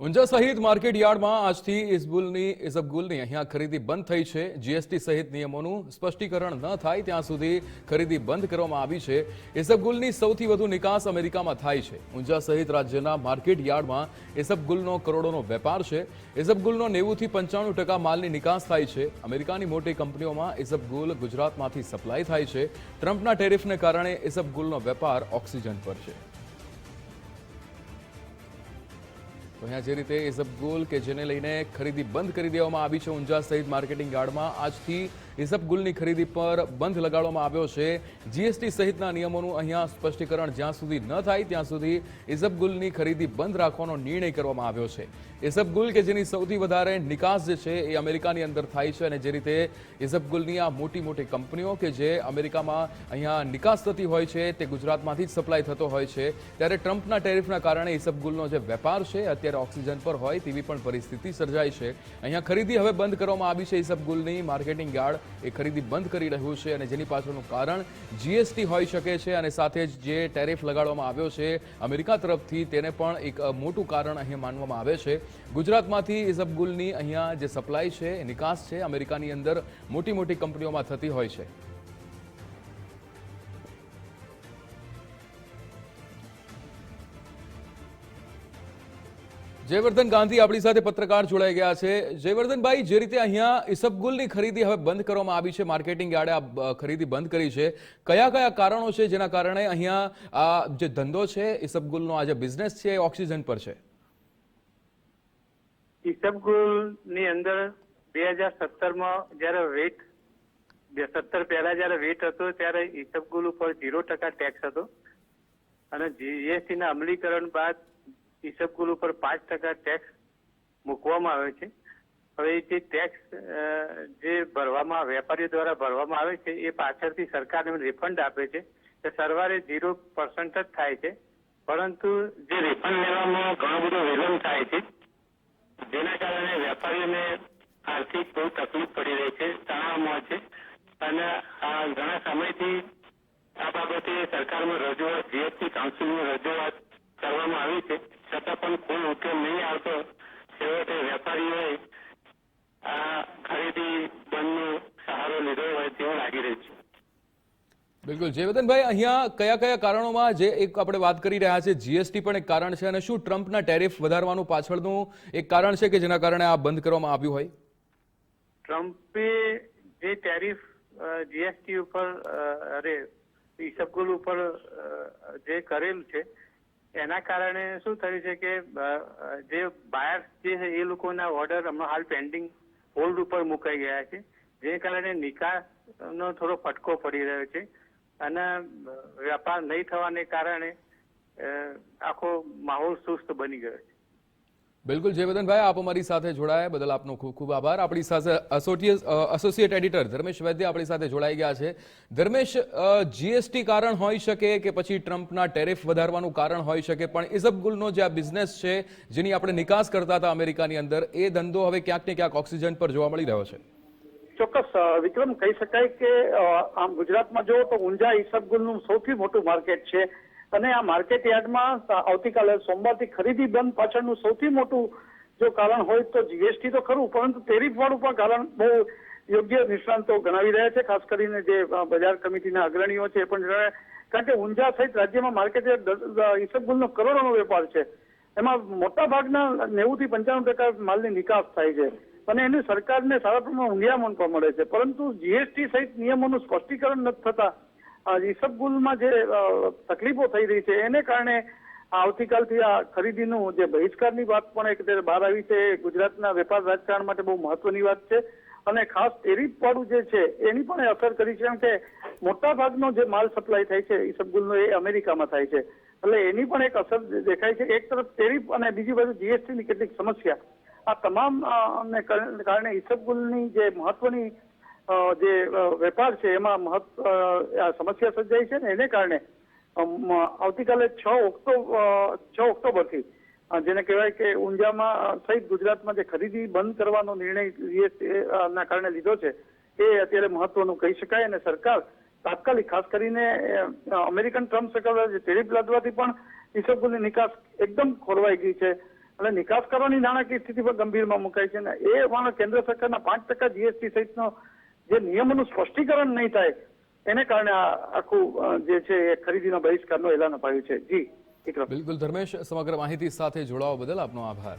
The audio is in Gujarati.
ઊંઝા સહિત માર્કેટ યાર્ડમાં આજથી ઇઝબુલની ઇઝબગુલની અહીંયા ખરીદી બંધ થઈ છે. જીએસટી સહિત નિયમોનું સ્પષ્ટીકરણ ન થાય ત્યાં સુધી ખરીદી બંધ કરવામાં આવી છે. ઇઝબગુલની સૌથી વધુ નિકાસ અમેરિકામાં થાય છે. ઊંઝા સહિત રાજ્યના માર્કેટ યાર્ડમાં ઇઝબગુલનો કરોડોનો વેપાર છે. ઇઝબગુલનો નેવુંથી પંચાણું ટકા માલની નિકાસ થાય છે. અમેરિકાની મોટી કંપનીઓમાં ઇઝબગુલ ગુજરાતમાંથી સપ્લાય થાય છે. ટ્રમ્પના ટેરિફને કારણે ઇઝબગુલનો વેપાર ઓક્સિજન પર છે. તો અહીંયા જે રીતે ઇસબગુલ કે જેને લઈને ખરીદી બંધ કરી દેવામાં આવી છે ઊંઝા સહિત માર્કેટિંગ યાર્ડમાં, આજથી ઇસબગુલની ખરીદી પર બંધ લગાડવામાં આવ્યો છે. જીએસટી સહિતના નિયમોનું અહીંયા સ્પષ્ટીકરણ જ્યાં સુધી ન થાય ત્યાં સુધી ઇસબગુલની ખરીદી બંધ રાખવાનો નિર્ણય કરવામાં આવ્યો છે. ઇસબગુલ કે જેની સૌથી વધારે નિકાસ જે છે એ અમેરિકાની અંદર થાય છે અને જે રીતે ઇસબગુલની આ મોટી મોટી કંપનીઓ કે જે અમેરિકામાં અહીંયા નિકાસ થતી હોય છે તે ગુજરાતમાંથી જ સપ્લાય થતો હોય છે. ત્યારે ટ્રમ્પના ટેરિફના કારણે ઇસબગુલનો જે વેપાર છે અત્યારે ઓક્સિજન પર હોય તેવી પણ પરિસ્થિતિ સર્જાઈ છે. અહીંયા ખરીદી હવે બંધ કરવામાં આવી છે ઇસબગુલની માર્કેટિંગ યાર્ડ. એ ખરીદી બંધ કરી રહ્યું છે અને જેની પાછળનું કારણ જીએસટી હોઈ શકે છે અને સાથે જ જે ટેરિફ લગાડવામાં આવ્યો છે અમેરિકા તરફથી તેને પણ એક મોટું કારણ અહીંયા માનવામાં આવે છે. ગુજરાતમાંથી ઇઝબગુલની અહીંયા જે સપ્લાય છે નિકાસ છે, અમેરિકાની અંદર મોટી મોટી કંપનીઓમાં થતી હોય છે. જયવર્ધન ગાંધી આપણી સાથે પત્રકાર જોડાઈ ગયા છે. જયવર્ધનભાઈ, જે રીતે અહીંયા ઇસબગુલની ખરીદી હવે બંધ કરવામાં આવી છે, માર્કેટિંગ યાર્ડે આ ખરીદી બંધ કરી છે, કયા કયા કારણો છે જેના કારણે અહીંયા આ જે ધંધો છે ઇસબગુલનો આ જે બિઝનેસ છે એ ઓક્સિજન પર છે? ઇસબગુલની અંદર બે હજાર સત્તરમાં જ્યારે વેટ, બે સત્તર પહેલા જ્યારે વેટ હતો ત્યારે ઇસબગુલ ઉપર ઝીરો ટકા ટેક્સ હતો. અને જીએસટી ના અમલીકરણ બાદ ઈસબગુલ ઉપર પાંચ ટકા ટેક્સ મૂકવામાં આવે છે. હવે જે ટેક્સ જે ભરવામાં, વેપારીઓ દ્વારા ભરવામાં આવે છે, એ પાછળથી સરકારને રિફંડ આપે છે. તો સરવારે ઝીરો પર્સન્ટ જ થાય છે. પરંતુ જે રિફંડ લેવામાં ઘણો બધો વિલંબ થાય છે, જેના કારણે વેપારીઓને આર્થિક બહુ તકલીફ પડી રહી છે, તણાવમાં છે. અને આ ઘણા સમયથી આ બાબતે સરકારમાં રજૂઆત જીએસટી કાઉન્સિલની રજૂઆત કરવામાં આવી છે છતાં પણ કોઈ ઉકેલ નહીં આવતો. છેવટે વેપારીઓએ આ ખરીદી બંધનો સહારો લીધો હોય તેવું લાગી રહ્યું છે. બિલકુલ. જયવર્ધનભાઈ અહીંયા કયા કયા કારણોમાં જે એક આપણે વાત કરી રહ્યા છે જીએસટી પણ એક કારણ છે અને શું ટ્રમ્પના ટેરિફ વધારવાનું પાછળનું એક કારણ છે કે જેના કારણે આ બંધ કરવામાં આવ્યું હોય? ટ્રમ્પે જે ટેરિફ જીએસટી ઉપર અરે ઈસબગુલ ઉપર જે કરેલું છે એના કારણે શું થયું છે કે જે બાયર્સ જે છે એ લોકોના ઓર્ડર હમણાં હાલ પેન્ડિંગ હોલ્ડ ઉપર મુકાઈ ગયા છે, જે કારણે નિકાસનો થોડો ફટકો પડી રહ્યો છે અને વેપાર નહીં થવાને કારણે આખો માહોલ સુસ્ત બની ગયો છે. બિલકુલ જયવર્ધનભાઈ આપ અમારી સાથે જોડાયા. બદલ આપનો ખૂબ ખૂબ આભાર. આપણી સાથે એસોસિએટ એડિટર ધર્મેશ વૈદ્ય આપણી સાથે જોડાઈ ગયા છે. ધર્મેશ જીએસટી કારણ હોઈ શકે કે પછી ટ્રમ્પના ટેરિફ વધારવાનું કારણ હોઈ શકે, પણ ઇઝબગુલનો જે આ બિઝનેસ છે, જેની આપણે નિકાસ કરતા હતા અમેરિકાની અંદર, એ ધંધો હવે ક્યાંક ને ક્યાંક ઓક્સિજન પર જોવા મળી રહ્યો છે. ચોક્કસ વિક્રમ, કહી શકાય કે આમ ગુજરાતમાં જો તો ઊંઝા ઈસબગુલનું સૌથી મોટું માર્કેટ છે અને આ માર્કેટ યાર્ડમાં આવતીકાલે સોમવારથી ખરીદી બંધ પાછળનું સૌથી મોટું જો કારણ હોય તો જીએસટી તો ખરું, પરંતુ ટેરિફ વાળું પણ કારણ બહુ યોગ્ય નિષ્ણાંતો ગણાવી રહ્યા છે, ખાસ કરીને જે બજાર કમિટીના અગ્રણીઓ છે એ પણ જણાવે કારણ કે ઊંઝા સહિત રાજ્યમાં માર્કેટ ઈસબગુલનો કરોડોનો વેપાર છે. એમાં મોટા ભાગના નેવું થી પંચાણું ટકા માલની નિકાસ થાય છે. અને એની સરકારને સારા પ્રમાણમાં ઊંડિયામણ પણ મળે છે. પરંતુ જીએસટી સહિત નિયમોનું સ્પષ્ટીકરણ નથી થતા. આ ઈસબગુલમાં જે તકલીફો થઈ રહી છે, એને કારણે આવતીકાલથી આ ખરીદીનું જે બહિષ્કારની વાત પણ એક અત્યારે બહાર આવી છે ગુજરાતના વેપાર રાજકારણ માટે બહુ મહત્વની વાત છે. અને ખાસ ટેરિફ વાળું જે છે, એની પણ અસર કરી છે કેમ કે મોટા ભાગનો જે માલ સપ્લાય થાય છે ઈસબગુલનો એ અમેરિકામાં થાય છે. એટલે એની પણ એક અસર દેખાય છે, એક તરફ ટેરિફ અને બીજી બાજુ જીએસટી ની કેટલીક સમસ્યા. આ તમામ ને કર- કારણે ઈસબગુલની જે મહત્વની જે વેપાર છે, એમાં મહત્વ સમસ્યા સર્જાઈ છે ને, એને કારણે આવતીકાલે છ ઓક્ટોબર છ ઓક્ટોબરથી જેને કહેવાય કે ઊંઝામાં સહિત ગુજરાતમાં જે ખરીદી બંધ કરવાનો નિર્ણય ના કારણે લીધો છે, એ અત્યારે મહત્વનું કહી શકાય અને સરકાર તાત્કાલિક, ખાસ કરીને અમેરિકન ટ્રમ્પ સરકાર જે ટેરિફ લાદવાથી પણ ઈસબગુલની નિકાસ એકદમ ખોરવાઈ ગઈ છે, અને નિકાસકારોની નાણાકીય સ્થિતિ પણ ગંભીરમાં મુકાય છે અને એ પણ કેન્દ્ર સરકારના પાંચ ટકા જીએસટી સહિતનો જે નિયમોનું સ્પષ્ટીકરણ નહીં થાય, એને કારણે આ આખું જે છે એ ખરીદીનો બહિષ્કારનો એલાન અપાયું છે. જી બિલકુલ ધર્મેશ, સમગ્ર માહિતી સાથે જોડાવા બદલ આપનો આભાર.